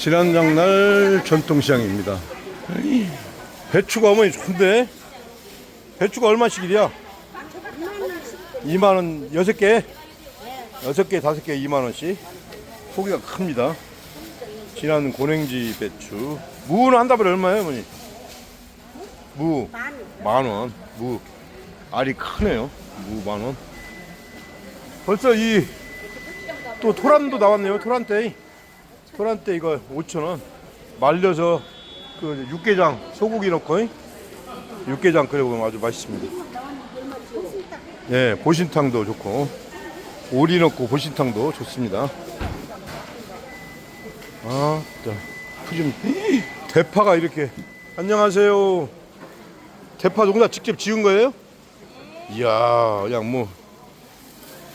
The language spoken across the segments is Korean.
지난 장날 전통시장입니다. 배추가 어머니 좋은데? 배추가 얼마씩이야? 2만원, 6개? 6개, 5개 2만원씩. 포기가 큽니다. 진한 고냉지 배추. 무는 한 다발에 얼마예요, 어머니? 무. 만원. 무. 알이 크네요. 무 만원. 벌써 이, 또 토란도 나왔네요. 토란대. 토란대 이거 5천원. 말려서 그 육개장 소고기 넣고 육개장 끓여 보면 아주 맛있습니다. 예, 보신탕도 좋고 오리 넣고 보신탕도 좋습니다. 아, 자, 푸짐 대파가 이렇게 안녕하세요. 대파 농사 직접 지은 거예요? 이야, 그냥 뭐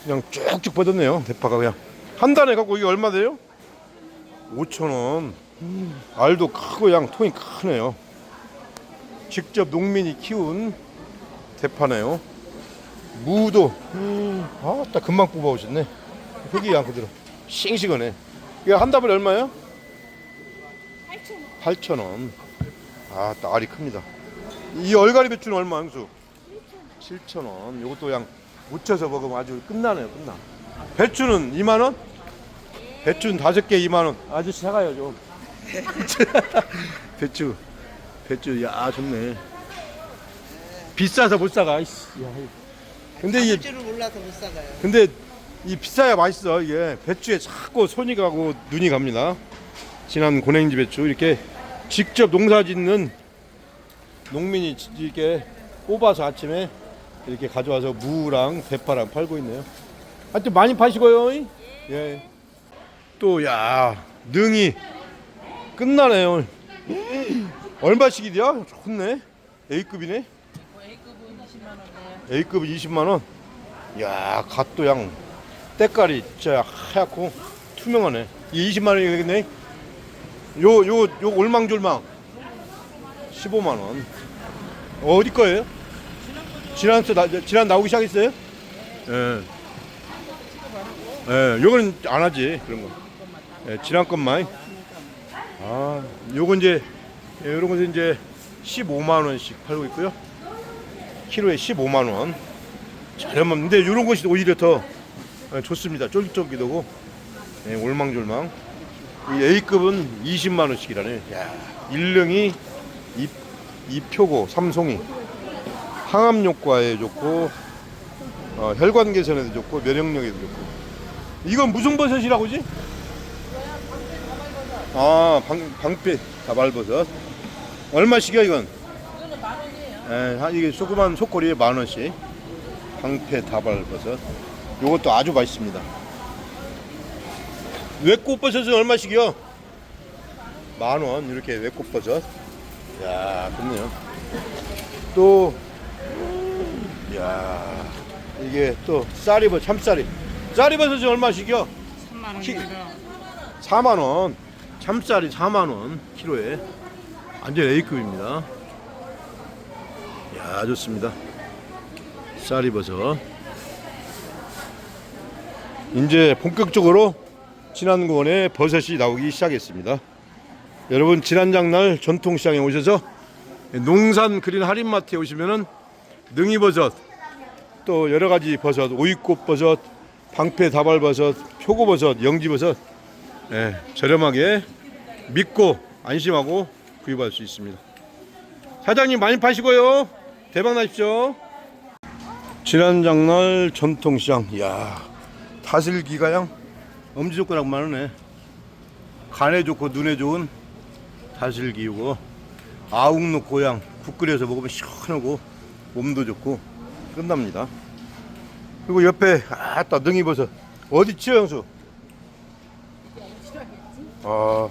그냥 쭉쭉 뻗었네요. 대파가 그냥 한 단에 갖고 이게 얼마 돼요? 5천 원. 알도 크고 양 통이 크네요. 직접 농민이 키운 대파네요. 무도 아따 금방 뽑아 오셨네. 흙이 양 그대로 싱싱하네. 이거 한 다발에 얼마예요? 8천 원. 아따 알이 큽니다. 이 얼갈이 배추는 얼마 형수? 7천 원. 이것도 그냥 무쳐서 먹으면 아주 끝나네요. 끝나. 배추는 2만 원? 배추는 다섯 개 2만 원. 아저씨 사가요 좀. 배추, 배추, 야 좋네. 비싸서 못 사가. 이씨, 야, 근데 이게 줄을 몰라서 못 사가요. 근데 이 비싸야 맛있어 이게 배추에 자꾸 손이 가고 눈이 갑니다. 진한 고냉지 배추 이렇게 직접 농사짓는 농민이 지- 이렇게 뽑아서 아침에 이렇게 가져와서 무랑 대파랑 팔고 있네요. 하여튼 많이 파시고요. 예. 또 야 능이 끝나네요. 얼마씩이야? 좋네. A급이네. A급은 20만 원. 야, 갓도 양 때깔이 진짜 하얗고 투명하네. 이 20만 원이겠네. 요 요 요 올망졸망 15만 원. 어디 거예요? 지난 주 나, 지난 나오기 시작했어요? 예. 예, 요거는 안 하지 그런 거. 예, 지난 것만. 아, 요거 이제 예, 요런 것은 이제 15만 원씩 팔고 있고요. 키로에 15만 원. 저렴한데 이런 것이 오히려 더 예, 좋습니다. 쫄깃쫄깃하고 예, 올망졸망. 이 A급은 20만 원씩이라네. 야, 일릉이 이, 이표고 삼송이 항암 효과에 좋고 어, 혈관 개선에도 좋고 면역력에도 좋고. 이건 무슨 버섯이라고지? 아, 방, 방패 다발버섯. 얼마씩이야 이건? 이거는 만 원이에요. 예, 한- 이게 조그만 소꼬리에 만 원씩. 방패 다발버섯. 요것도 아주 맛있습니다. 외꽃버섯은 얼마씩이요? 만 원. 이렇게 외꽃버섯. 야, 좋네요. 또, 야, 이게 또 쌀이버 참쌀이. 쌀이버섯은 얼마씩이요? 3만 키- 원입니다. 4만 원. 참쌀이 4만 원 키로에. 완전 A급입니다. 야, 좋습니다. 쌀이버섯. 이제 본격적으로 진안군에 버섯이 나오기 시작했습니다. 여러분 지난 장날 전통시장에 오셔서 농산 그린 할인마트에 오시면은 능이버섯 또 여러 가지 버섯, 오이꽃 버섯, 방패 다발버섯, 표고버섯, 영지버섯 예, 저렴하게 믿고 안심하고 구입할 수 있습니다. 사장님 많이 파시고요. 대박 나십시오. 지난 장날 전통시장, 이야 다슬기가 양 엄지손가락 많으네. 간에 좋고 눈에 좋은 다슬기고 아웅로 고양 국 끓여서 먹으면 시원하고 몸도 좋고 끝납니다. 그리고 옆에 아따 능이버섯 어디 치요 형수? 아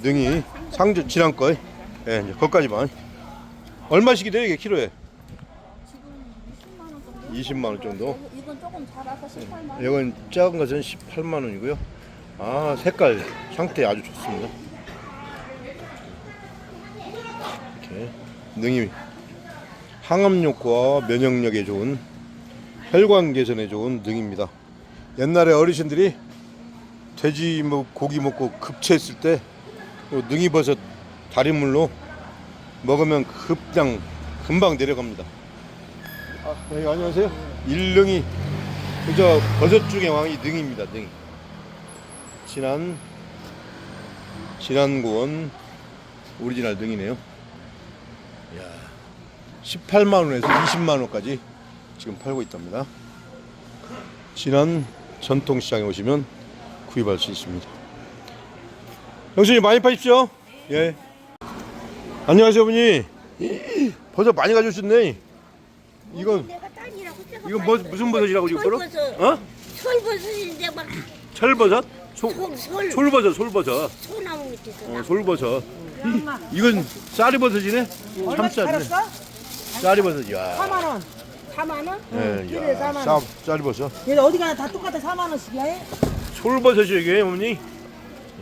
능이 상주 지난 거, 예, 이제 거기까지만 얼마씩이 돼요 이게 키로에? 20만 원 정도. 이건 조금 자라서 18만 원. 이건 작은 것은 18만 원이고요. 아 색깔 상태 아주 좋습니다. 이렇게 능이 항암 효과 면역력에 좋은 혈관 개선에 좋은 능입니다. 옛날에 어르신들이 돼지 뭐 고기 먹고 급체했을 때요 능이버섯 다리물로 먹으면 급장 금방 내려갑니다. 아, 네, 안녕하세요. 일능이 그저 버섯 중의 왕이 능입니다. 능. 진한 진한 고원 오리지널 능이네요. 야, 18만 원에서 20만 원까지 지금 팔고 있답니다. 진한 전통시장에 오시면 구입할 수 있습니다. 형수님 많이 파십시오. 예. 안녕하세요, 어머니. 버섯 많이 가져오셨네. 이건 내가 이건 뭐 무슨 버섯이라고 지금? 철버섯. 어? 솔버섯인데 막 철버섯? 소, 솔, 솔, 솔버섯, 솔버섯. 소나무 밑에서 어, 솔버섯. 이건 쌀이버섯이네. 참쌀이네. 쌀이버섯. 야. 4만 원. 4만 원? 예, 야. 4만 쌀, 원. 쌀이버섯. 얘는 어디 가나 다 똑같아 4만 원씩이야. 얘? 솔버섯이 이게 어머니.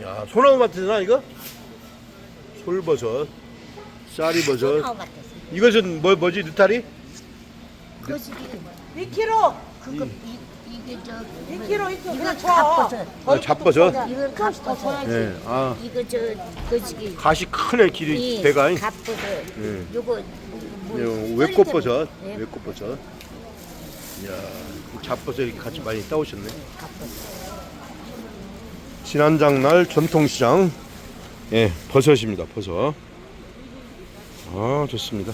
야, 소나무 같으나 이거? 솔버섯. 쌀이버섯. 같았어. 이것은 뭐 뭐지? 느타리? 거시기 2kg. 그거 이, 이게 저 2kg 2kg 그냥 줘. 잡버섯. 아, 잡버섯. 이건 갑버섯. 예. 아, 이거 저 거시기 가시 크네 길이 배가. 예. 갑버섯. 예. 요거 뭐, 요 외꽃버섯. 예. 외꽃버섯. 야, 이 잡버섯 이렇게 같이 많이 따오셨네. 지난 장날 전통시장. 예 버섯입니다 버섯. 아 좋습니다.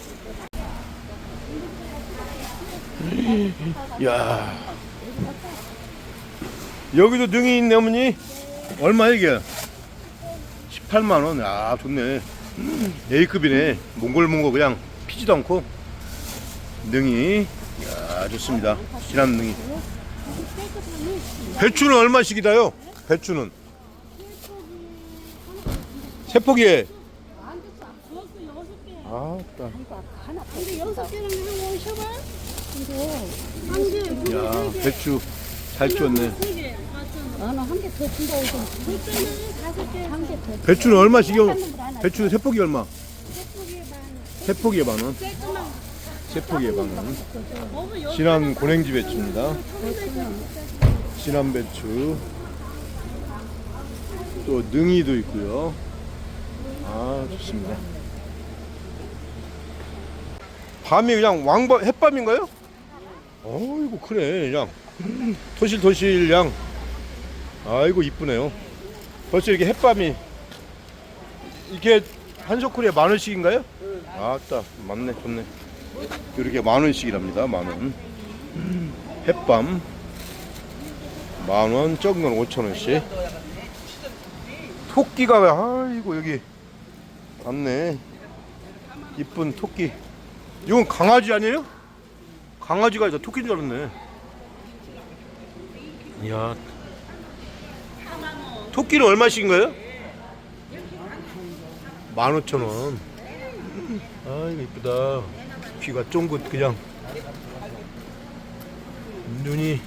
야. 여기도 능이 있네 어머니. 얼마 이게? 18만원. 아 좋네. A급이네. 몽골몽골 그냥 피지도 않고. 능이. 야 좋습니다. 진한 능이. 배추는 얼마씩이다요? 배추는 세 포기에 아따 여섯 야 배추 잘 더. 배추는 얼마씩이요? 배추는 세 포기 얼마? 세 포기에 만원 세 포기에 만원 진한 고랭지 배추입니다 진한 배추 또 능이도 있고요 아 좋습니다. 밤이 그냥 왕밤 햇밤인가요? 어이구 크네 그냥. 토실토실 양 아이고 이쁘네요. 벌써 이렇게 햇밤이. 이게 한 소쿠리에 만 원씩인가요? 아따 맞네 좋네. 이렇게 만 원씩이랍니다 만원. 햇밤. 만원 적은 건 오천 원씩. 토끼가 아이고 여기 왔네 이쁜 토끼 이건 강아지 아니에요? 강아지가 아니라 토끼인 줄 알았네 이야 토끼는 얼마씩인가요? 만 오천 원. 아이고 이쁘다. 귀가 쫑긋 그냥. 눈이.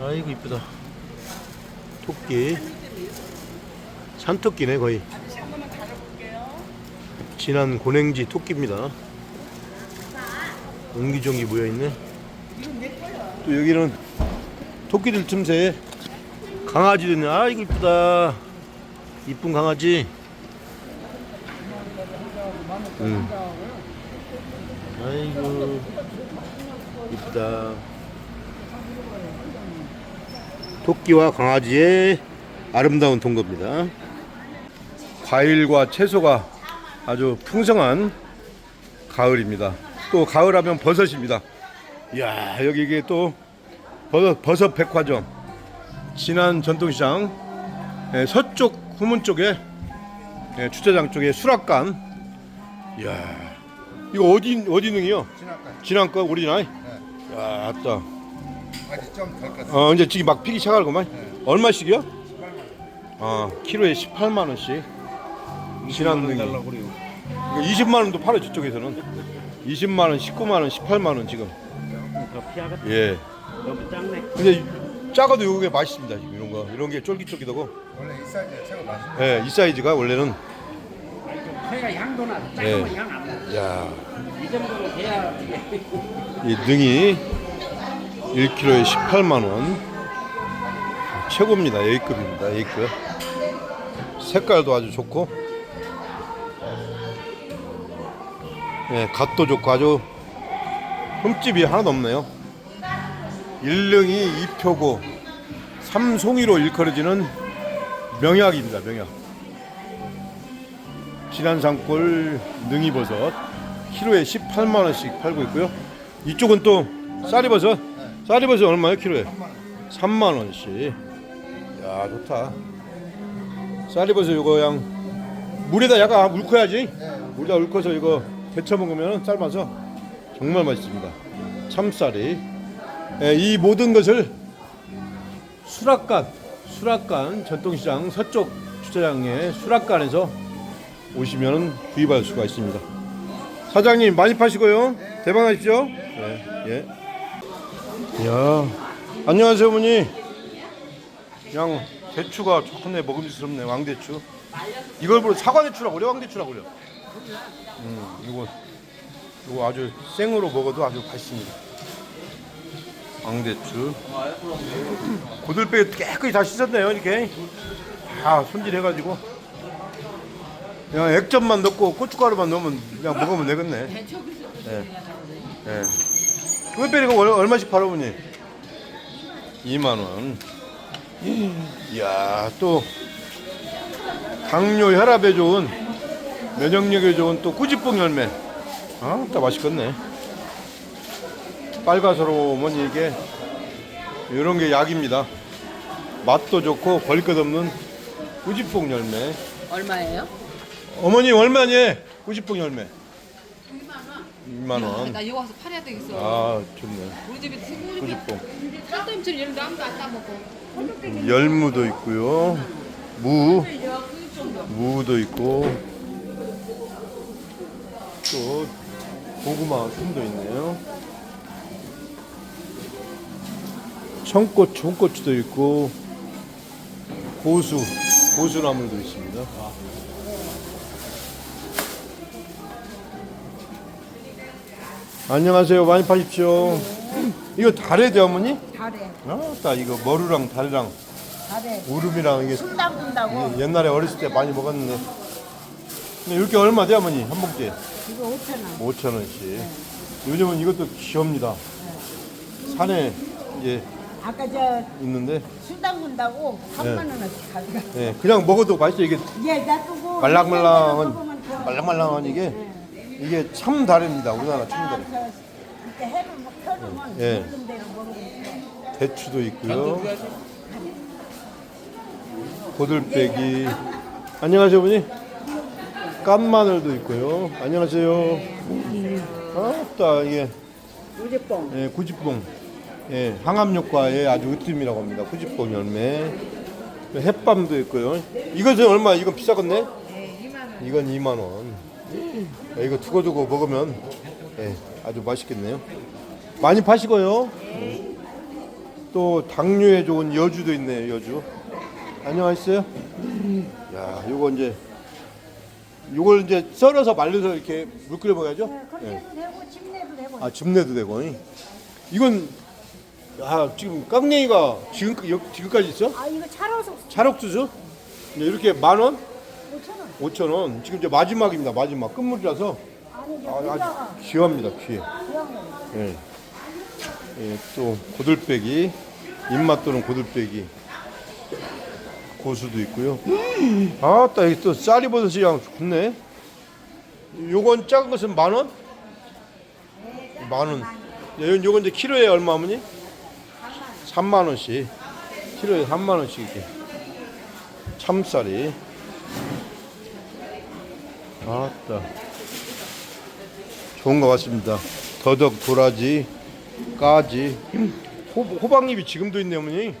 아이고 이쁘다. 토끼. 산토끼네 거의. 진한 고냉지 토끼입니다. 옹기종기 모여 있네. 또 여기는 토끼들 틈새에 강아지도 있네. 아이고 이쁘다. 이쁜 강아지. 응. 아이고 이쁘다. 토끼와 강아지의 아름다운 동거입니다. 과일과 채소가 아주 풍성한 가을입니다. 또 가을하면 버섯입니다. 이야 여기 이게 또 버섯, 버섯 백화점 진안 전통시장 예, 서쪽 후문 쪽에 예, 주차장 쪽에 수락관 이야 이거 어디 어디 능이요? 진안거 오리지널? 야 아따 아직 좀덜 것. 어 이제 지금 막 피기 시작하구만 얼마씩이요? 아 키로에 18만 원씩 진안 능이 이거 20만 원도 팔아 저쪽에서는 20만 원, 19만 원, 18만 원 지금 예 너무 작네. 근데 작아도 이게 맛있습니다 지금 이런 거 이런 게 쫄깃쫄깃하고 원래 이 사이즈가 최고 맛있어. 예, 이 사이즈가 원래는 회가 향도 나. 예. 작으면 향안 나. 야, 이 정도로 돼야 이 능이 1kg에 18만 원. 최고입니다. A급입니다. A급. 색깔도 아주 좋고, 예, 갓도 좋고 아주 흠집이 하나도 없네요. 일릉이 이표고 삼송이로 일컬어지는 명약입니다. 명약. 진안산골 능이버섯 키로에 18만 원씩 팔고 있고요. 이쪽은 또 쌀이버섯. 쌀이버섯 얼마요? 키로에? 3만 원씩. 야 좋다. 쌀이버섯 이거 그냥 물에다 약간 울커야지. 물에다 울커서 이거 데쳐 먹으면 삶아서 정말 맛있습니다. 참쌀이. 예, 이 모든 것을 수락관, 수락관 전통시장 서쪽 주차장의 수락관에서 오시면 구입할 수가 있습니다. 사장님 많이 파시고요. 대박 나십시오. 예, 예. 야, 안녕하세요, 어머니. 그냥 대추가 좋네, 먹음직스럽네, 왕대추. 이걸 보러 사과대추라고 그래, 왕대추라고 그래. 음, 이거, 이거 아주 생으로 먹어도 아주 맛있습니다. 왕대추. 고들빼 깨끗이 다 씻었네요, 이렇게. 다 손질해가지고. 그냥 액젓만 넣고 고춧가루만 넣으면 그냥 먹으면 되겠네. 예. 예. 고들빼리가 얼- 얼마씩 팔아 보니? 2만 원. 이야, 또 당뇨 혈압에 좋은 면역력에 좋은 또 꾸지뽕 열매. 아, 딱 맛있겠네. 빨가스러우면 이게 이런 게 약입니다. 맛도 좋고 벌것 없는 꾸지뽕 열매. 얼마예요? 어머니 얼마니? 꾸지뽕 열매. 2만 원. 나 여기 와서 팔아야 되겠어. 아, 좋네. 우리 집에 친구 꾸지뽕. 쌀떡임처럼 이런데 아무도 안 따먹고. 열무도 있고요. 무. 무도 있고. 또 고구마 춤도 있네요. 청고추, 홍고추도 있고 고수, 고수나물도 있습니다. 안녕하세요. 많이 파십시오. 이거 돼 어머니? 달에 아, 딱 이거 머루랑 달이랑 달에 우름이랑 이게 예, 옛날에 어렸을 때 많이 먹었는데 이렇게 얼마 돼 어머니? 한 봉지에? 이거 5천 원. 5천 원씩. 요즘은 이것도 귀합니다. 산에 이제 아까 저술 있는데? 담근다고 3만 네. 원어치 가져가. 예, 그냥 먹어도 맛있어 이게. 얘 놔두고 말랑말랑한 말랑말랑한 이게? 이게 참 다릅니다 우리나라 아, 참다래 저 그때 해를 막 펴놓으면 예. 대로 먹으면 돼. 대추도 있고요. 고들빼기. 안녕하세요 어머니 깐마늘도 있고요 안녕하세요 아따 이게 우리뽕 예, 구지뽕. 예, 항암 효과에 아주 으뜸이라고 합니다. 구지뽕 열매. 햇밤도 있고요. 이것은 얼마? 이건 비싸겠네? 이건 2만 원. 예, 이거 두고두고 먹으면 예, 아주 맛있겠네요. 많이 파시고요. 예. 또 당뇨에 좋은 여주도 있네요. 여주. 안녕하세요. 야, 요거 이제 요걸 이제 썰어서 말려서 이렇게 물 끓여 먹어야죠. 예. 그렇게도 되고 집 내도 되고 아 줍내도 되고 이건 아 지금 깡냉이가 지금 지금까지 있어? 아 이거 차로서 찰옥수수 네, 이렇게 만 원, 5천 원 오천 원. 지금 이제 마지막입니다. 마지막 끝물이라서 아니 이제 아, 아주 귀합니다. 귀해. 거 예. 예, 또 고들빼기 입맛 도는 고들빼기 고수도 있고요. 아따 여기 또 쌀이버섯이 양 좋네. 요건 작은 것은 만 원? 만 원. 요- 요건 이제 키로에 얼마 어머니? 3만 원씩. 키로에 3만 원씩 이렇게. 참쌀이. 아따. 좋은 것 같습니다. 더덕, 도라지, 까지. 호, 호박잎이 지금도 있네 어머니.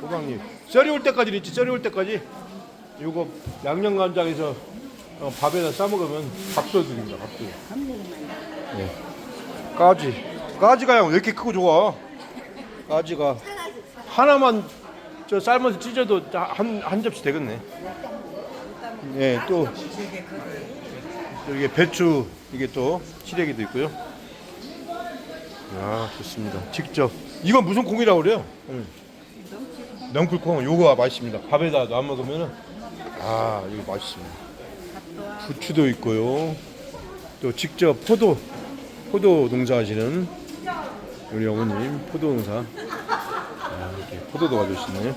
호박잎. 썰이 올 때까지 있지. 썰이 올 때까지. 요거 양념간장에서 어, 밥에다 싸 먹으면 밥도둑입니다. 밥도둑. 예. 까지. 까지가 왜 이렇게 크고 좋아? 까지가 하나만 저 삶아서 찢어도 한, 한 접시 되겠네. 예, 또 여기 배추 이게 또 시래기도 있고요. 야 좋습니다. 직접 이건 무슨 콩이라고 그래요? 응. 명풀콩 요거 맛있습니다. 밥에다 넣어 먹으면은 아 이거 맛있습니다. 부추도 있고요. 또 직접 포도 포도 농사하시는 우리 어머님 포도 농사 아, 이렇게 포도도 가져오시네요.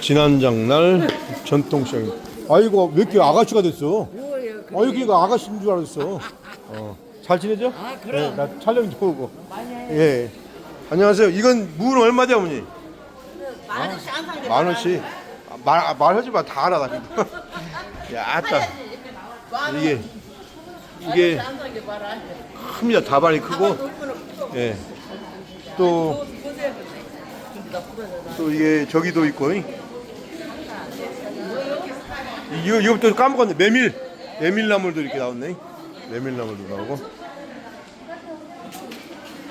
지난 장날 전통시장. 아이고 왜 이렇게 아가씨가 됐어? 아이고 그러니까 아가씨인 줄 알았어. 어. 잘 지내죠? 아 그럼. 나 촬영 좀 오고. 예. 안녕하세요. 이건 무는 얼마 돼 어머니? 만 원씩 한만 원씩. 아, 말 아, 말하지 마. 다 알아 나. 야, 따. 이게 이게 큽니다. 다발이 크고. 예. 또. 또 이게 저기도 있고. 이- 이거 이거부터 까먹었네. 메밀 메밀나물도 이렇게 나왔네. 메밀나물도 나오고.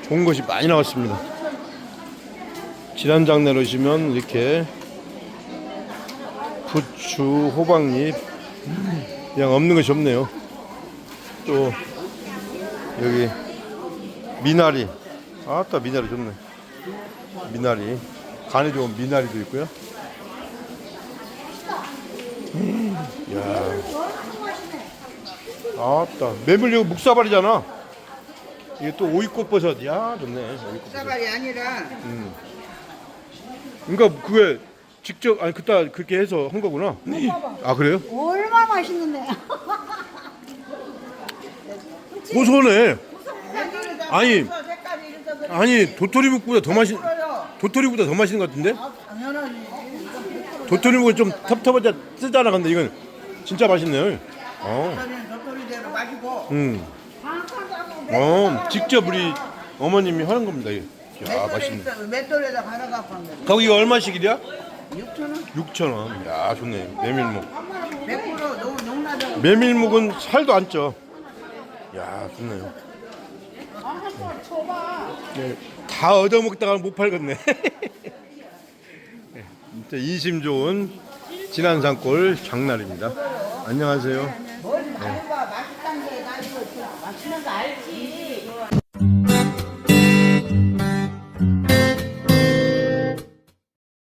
좋은 것이 많이 나왔습니다. 지난 장내로 오시면 이렇게 부추, 호박잎 그냥 없는 것이 없네요. 또 여기 미나리 아따 미나리 좋네. 미나리 간에 좋은 미나리도 있고요. 음, 야, 아따 메밀 이거 묵사발이잖아. 이게 또 오이꽃버섯. 야 좋네. 오이꽃버섯. 사발이 아니라 그러니까 그게 직접 아니 그따 그렇게 해서 한 거구나. 아 그래요? 얼마나 맛있는데. 고소네. 아니 색깔이 이렇게 아니 도토리묵보다 더 맛있 도토리보다 더 맛있는 것 같은데? 도토리묵은 좀 텁텁하자 쓰잖아 근데 이건 진짜 맛있네요. 어. 그러면 도토리대로 마시고 음. 어 직접 우리 어머님이 하는 겁니다. 이게. 야 맛있네. 맷돌에다 갈아 갖고 한 거지 거기 얼마씩이랴? 6천 원 6천 원. 야 좋네. 메밀묵. 100% 너무 농락하고 메밀묵은 살도 안 쪄. 야, 좋네요. 네, 다 얻어먹다가 못 팔겠네. 네, 진짜 인심 좋은 진안 산골 장날입니다. 안녕하세요. 뭘 맛있다는 게 아니고 맛있는 거 알지